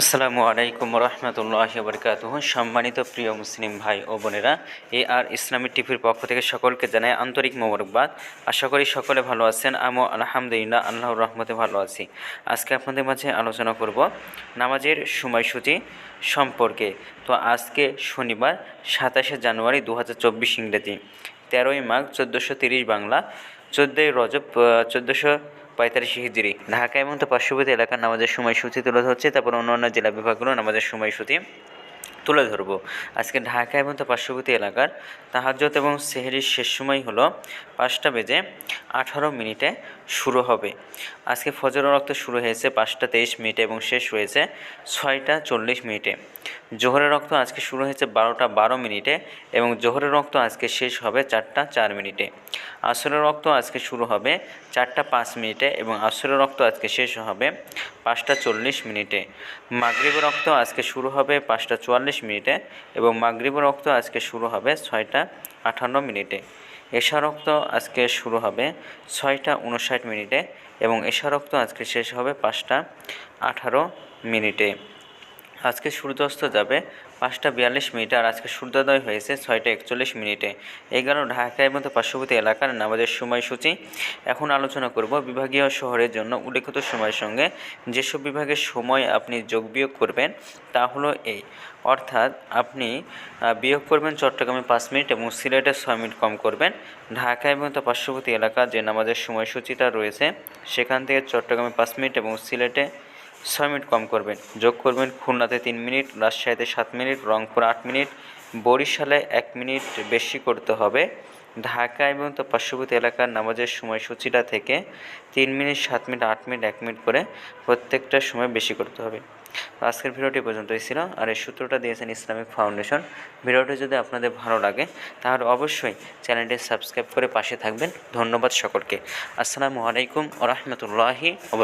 আসসালামু আলাইকুম রহমতুল্লাহ বরকাত সম্মানিত প্রিয় মুসলিম ভাই ও বোনেরা, এ আর ইসলামী টিভির পক্ষ থেকে সকলকে জানাই আন্তরিক মোবারকবাদ। আশা করি সকলে ভালো আছেন, আমও আলহামদুলিল্লাহ আল্লাহর রহমতে ভালো আছি। আজকে আপনাদের মাঝে আলোচনা করব নামাজের সময়সূচি সম্পর্কে। তো আজকে শনিবার, সাতাশে জানুয়ারি দু হাজার চব্বিশ ইংরেজি, তেরোই মাঘ চোদ্দোশো তিরিশ বাংলা, চোদ্দোই রজব চোদ্দোশো পঁয়তাল্লিশ হিজড়ি ঢাকা এবং তার পার্শ্ববর্তী এলাকার নামাজের সময়সূচি তুলে ধরছে, তারপর অন্যান্য জেলা বিভাগগুলো নামাজের সময়সূচি তুলে ধরবো। আজকে ঢাকা এবং তার পার্শ্ববর্তী এলাকার তাহাজ্জত এবং সেহেরির শেষ সময় হলো পাঁচটা বেজে আঠারো মিনিটে শুরু হবে। আজকে ফজর রক্ত শুরু হয়েছে পাঁচটা তেইশ মিনিটে এবং শেষ হয়েছে ছয়টা চল্লিশ মিনিটে। জোহরের রক্ত আজকে শুরু হয়েছে বারোটা বারো মিনিটে এবং জোহরের রক্ত আজকে শেষ হবে চারটা চার মিনিটে। আসরের রক্ত আজকে শুরু হবে চারটা পাঁচ মিনিটে এবং আসরের রক্ত আজকে শেষ হবে পাঁচটা চল্লিশ মিনিটে। মাগরীব রক্ত আজকে শুরু হবে পাঁচটা চুয়াল্লিশ মিনিটে এবং মাগরীব রক্ত আজকে শুরু হবে ছয়টা আঠান্ন মিনিটে। এশা রক্ত আজকে শুরু হবে ছয়টা উনষাট মিনিটে এবং এশা রক্ত আজকে শেষ হবে পাঁচটা আঠারো মিনিটে। আজকে সূর্যাস্ত যাবে পাঁচটা বিয়াল্লিশ মিনিটে আর আজকে সূর্যোদয় হয়েছে ছয়টা একচল্লিশ মিনিটে। এগারো ঢাকা এবং তার পার্শ্ববর্তী এলাকার নামাজের সময়সূচি। এখন আলোচনা করব বিভাগীয় শহরের জন্য উল্লেখিত সময়ের সঙ্গে। যেসব বিভাগের সময় আপনি যোগ বিয়োগ করবেন তা হলো এই অর্থাৎ আপনি বিয়োগ করবেন চট্টগ্রামে পাঁচ মিনিট এবং সিলেটে ছয় মিনিট কম করবেন। ঢাকা এবং তার পার্শ্ববর্তী এলাকা যে নামাজের সময়সূচিটা রয়েছে, সেখান থেকে চট্টগ্রামে পাঁচ মিনিট এবং সিলেটে ছয় মিনিট কম করবেন। যোগ করবেন খুলনাতে তিন মিনিট, রাজশাহীতে সাত মিনিট, রংপুর আট মিনিট, বরিশালে এক মিনিট বেশি করতে হবে। ঢাকা এবং তার পার্শ্ববর্তী এলাকার নামাজের সময়সূচিটা থেকে তিন মিনিট, সাত মিনিট, আট মিনিট, এক মিনিট করে প্রত্যেকটা সময় বেশি করতে হবে। আজকের ভিডিওটি পর্যন্তই ছিল। আর এই সূত্রটা দিয়েছেন ইসলামিক ফাউন্ডেশন। ভিডিওটি যদি আপনাদের ভালো লাগে, তাহলে অবশ্যই চ্যানেলটি সাবস্ক্রাইব করে পাশে থাকবেন। ধন্যবাদ সকলকে। আসসালামু আলাইকুম ও রহমতুল্লাহি